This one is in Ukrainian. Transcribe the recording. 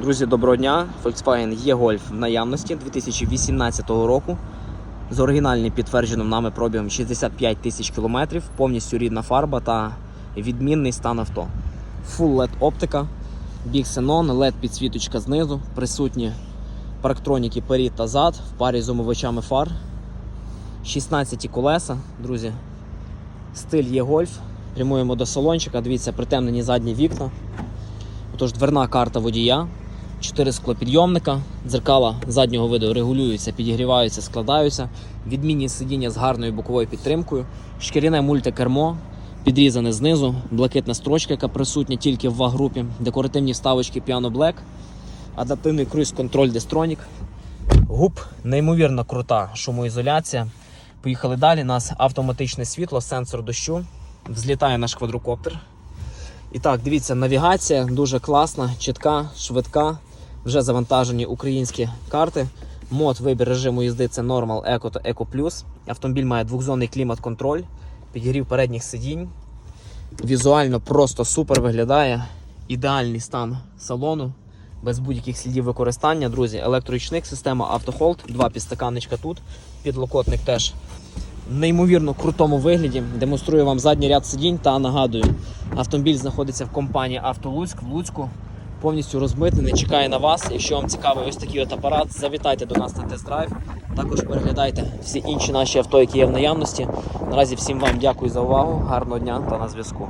Друзі, доброго дня. Volkswagen E-Golf в наявності 2018 року. З оригінальним підтвердженим нами пробігом 65 тисяч кілометрів, повністю рідна фарба та відмінний стан авто. Full LED оптика, Big Xenon, LED підсвіточка знизу, присутні парктроніки перед та зад в парі з омивачами фар. 16 колеса, друзі. Стиль E-Golf. Прямуємо до салончика. Дивіться, притемнені задні вікна. Отож, дверна карта водія, 4 склопідйомника, дзеркала заднього виду регулюються, підігріваються, складаються, відмінні сидіння з гарною боковою підтримкою, шкіряне мультикермо, підрізане знизу, блакитна строчка, яка присутня тільки в ВАГ-групі, декоративні вставочки Piano Black, адаптивний круїз-контроль Destronic, губ, неймовірно крута шумоізоляція. Поїхали далі. У нас автоматичне світло, сенсор дощу. Взлітає наш квадрокоптер. І так, дивіться, навігація дуже класна, чітка, швидка. Вже завантажені українські карти. Мод вибір режиму їзди це Normal, Eco та Eco Plus. Автомобіль має двохзонний клімат-контроль, підігрів передніх сидінь. Візуально просто супер виглядає. Ідеальний стан салону, без будь-яких слідів використання. Друзі, електрорічник, система автохолд, два підстаканничка тут. Підлокотник теж в неймовірно крутому вигляді. Демонструю вам задній ряд сидінь та нагадую, автомобіль знаходиться в компанії Автолуцьк в Луцьку. Повністю розмитнений, чекає на вас. Якщо вам цікавий ось такий от апарат, завітайте до нас на тест-драйв. Також переглядайте всі інші наші авто, які є в наявності. Наразі всім вам дякую за увагу, гарного дня та на зв'язку.